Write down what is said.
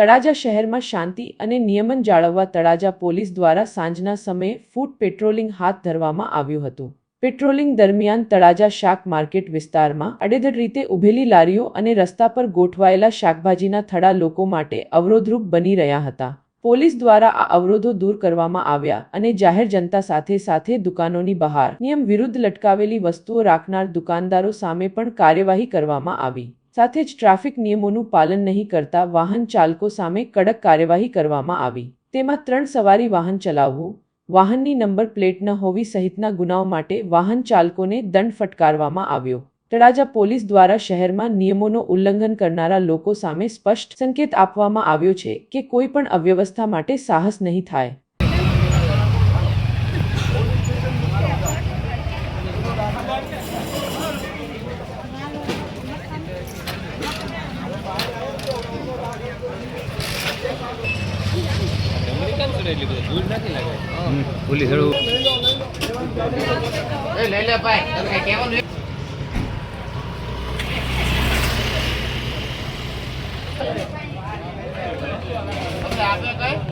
તળાજા શહેરમાં શાંતિ અને નિયમન જાળવવા તળાજા પોલીસ દ્વારા સાંજના સમયે ફૂટ પેટ્રોલિંગ હાથ ધરવામાં આવ્યું હતું. પેટ્રોલિંગ દરમિયાન તળાજા શાક માર્કેટ વિસ્તારમાં અડેધડ રીતે ઊભેલી લારીઓ અને રસ્તા પર ગોઠવાયેલા શાકભાજીના થડા લોકો માટે અવરોધરૂપ બની રહ્યા હતા. પોલીસ દ્વારા આ અવરોધો દૂર કરવામાં આવ્યા અને જાહેર જનતા સાથે સાથે દુકાનોની બહાર નિયમ વિરુદ્ધ લટકાવેલી વસ્તુઓ રાખનાર દુકાનદારો સામે પણ કાર્યવાહી કરવામાં આવી. સાથે જ ટ્રાફિક નિયમોનું પાલન નહીં કરતા વાહન ચાલકો સામે કડક કાર્યવાહી કરવામાં આવી. તેમાં ત્રણ સવારી વાહન ચલાવવું, વાહનની નંબર પ્લેટ ન હોવી સહિતના ગુનાઓ માટે વાહન ચાલકોને દંડ ફટકારવામાં આવ્યો. તળાજા પોલીસ દ્વારા શહેરમાં નિયમોનો ઉલ્લંઘન કરનારા લોકો સામે સ્પષ્ટ સંકેત આપવામાં આવ્યો છે કે કોઈ પણ અવ્યવસ્થા માટે સાહસ નહીં થાય. બધી દૂર નથી લાગે. પોલીસ હળવું. એ લઈ લે ભાઈ તમે કઈ કહેવાનું તમને આપે કઈ?